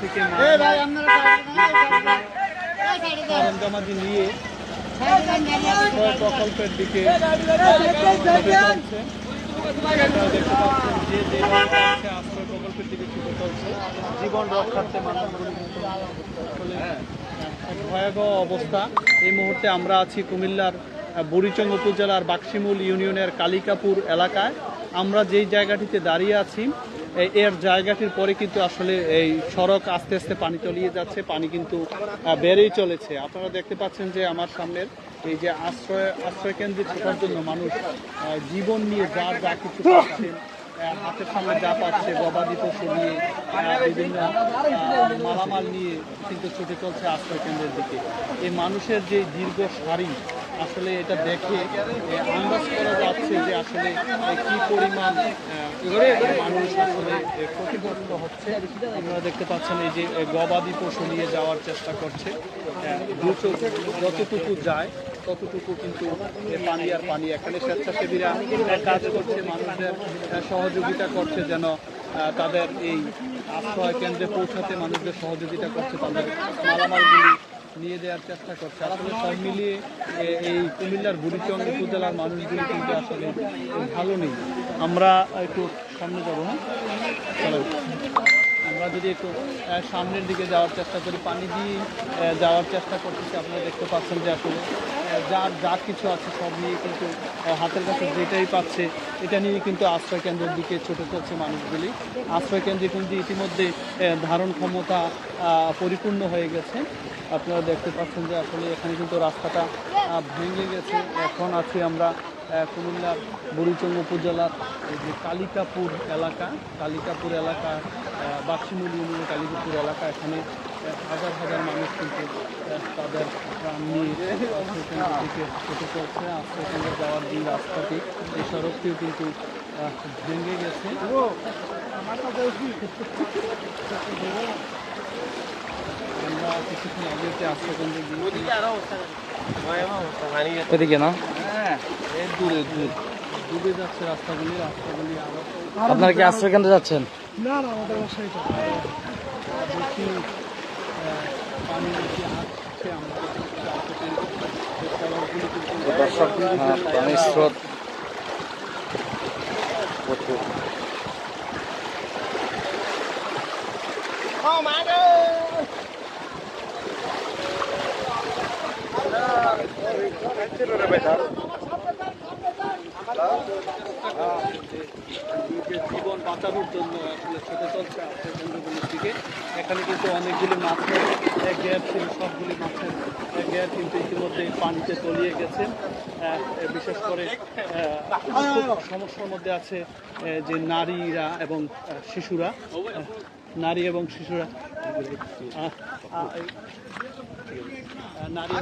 থেকে নিয়ে প্রকল্পের দিকে আশ্রয় প্রকল্পের দিকে ছুটে চলছে। জীবন রক্ষার্থে মানুষগুলো ভয়াবহ অবস্থা। এই মুহূর্তে আমরা আছি কুমিল্লার বুড়িচং উপজেলার বাক্সিমুল ইউনিয়নের কালিকাপুর এলাকায়। আমরা যেই জায়গাটিতে দাঁড়িয়ে আছি এর জায়গাটির পরে কিন্তু আসলে এই সড়ক আস্তে আস্তে পানি তলিয়ে যাচ্ছে, পানি কিন্তু বেড়েই চলেছে। আপনারা দেখতে পাচ্ছেন যে আমার সামনের এই যে আশ্রয় আশ্রয় কেন্দ্রে থাকার জন্য মানুষ জীবন নিয়ে যা যা কিছু পাচ্ছেন হাতের সামনে যা পাচ্ছে, গবাদি পশু নিয়ে বিভিন্ন মালামাল নিয়ে কিন্তু ছুটে চলছে আশ্রয় কেন্দ্রের দিকে। এই মানুষের যে দীর্ঘ সারি আসলে এটা দেখে আন্দাজ করা যাচ্ছে যে আসলে কি পরিমাণ মানুষ আসলে ক্ষতিগ্রস্ত হচ্ছে। আপনারা দেখতে পাচ্ছেন এই যে গবাদি পশু নিয়ে যাওয়ার চেষ্টা করছে। যতটুকু যায়, ততটুকু কিন্তু পানি আর পানি এখানে স্বেচ্ছাসেবীরা কাজ করছে, মানুষদের সহযোগিতা করছে যেন তাদের এই আশ্রয় কেন্দ্রে পৌঁছাতে মানুষদের সহযোগিতা করছে, তাদের মালামালগুলি নিয়ে দেওয়ার চেষ্টা করছে। আসলে সব মিলিয়ে এই কুমিল্লার বুড়িচং উপজেলার মানুষগুলি কিন্তু আসলে ভালো নেই। আমরা একটু সামনে যাব হ্যাঁ? আমরা যদি একটু সামনের দিকে যাওয়ার চেষ্টা করি, পানি দিয়ে যাওয়ার চেষ্টা করতেছি, আপনারা দেখতে পাচ্ছেন যে আসলে যার যা কিছু আছে সব নিয়ে কিন্তু হাতের কাছে যেটাই পাচ্ছে, এটা নিয়ে কিন্তু আশ্রয় কেন্দ্রের দিকে ছুটে চলছে মানুষগুলি। আশ্রয় কেন্দ্রে কিন্তু ইতিমধ্যে ধারণ ক্ষমতা পরিপূর্ণ হয়ে গেছে। আপনারা দেখতে পাচ্ছেন যে আসলে এখানে কিন্তু রাস্তাটা ভেঙে গেছে। এখন আছি আমরা কুমিল্লার বুড়িচং উপজেলার যে কালিকাপুর এলাকা। কালিকাপুর এলাকা বাক্সিমুল ইউনিয়নের কালিকাপুর এলাকা। এখানে হাজার হাজার মানুষ কিন্তু তাদের দিকে ছুটে চলছে আশ্রয়কেন্দ্রে যাওয়ার যে রাস্তাটি এই সড়কটিও কিন্তু ভেঙে গেছে। আমরা কিছুক্ষণ আগে যে আশ্রয় কেন্দ্রে গিয়েছি এদিকে না? দূরে দূরে। ডুবে যাচ্ছে রাস্তাগুলি রাস্তাগুলি আরও আপনারা কি আশ্রয় কেন্দ্রে যাচ্ছেন? না না আমাদের বাসায় জীবন বাঁচানোর জন্য আসলে ছুটে চলছে কেন্দ্রগুলির দিকে। এখানে কিন্তু অনেকগুলি মাছের গ্যাপ ছিল, সবগুলি মাছের গ্যাপ, কিন্তু ইতিমধ্যে পানিতে তলিয়ে গেছে। বিশেষ করে সমস্যার মধ্যে আছে যে নারীরা এবং শিশুরা। নারী এবং শিশুরা। নারী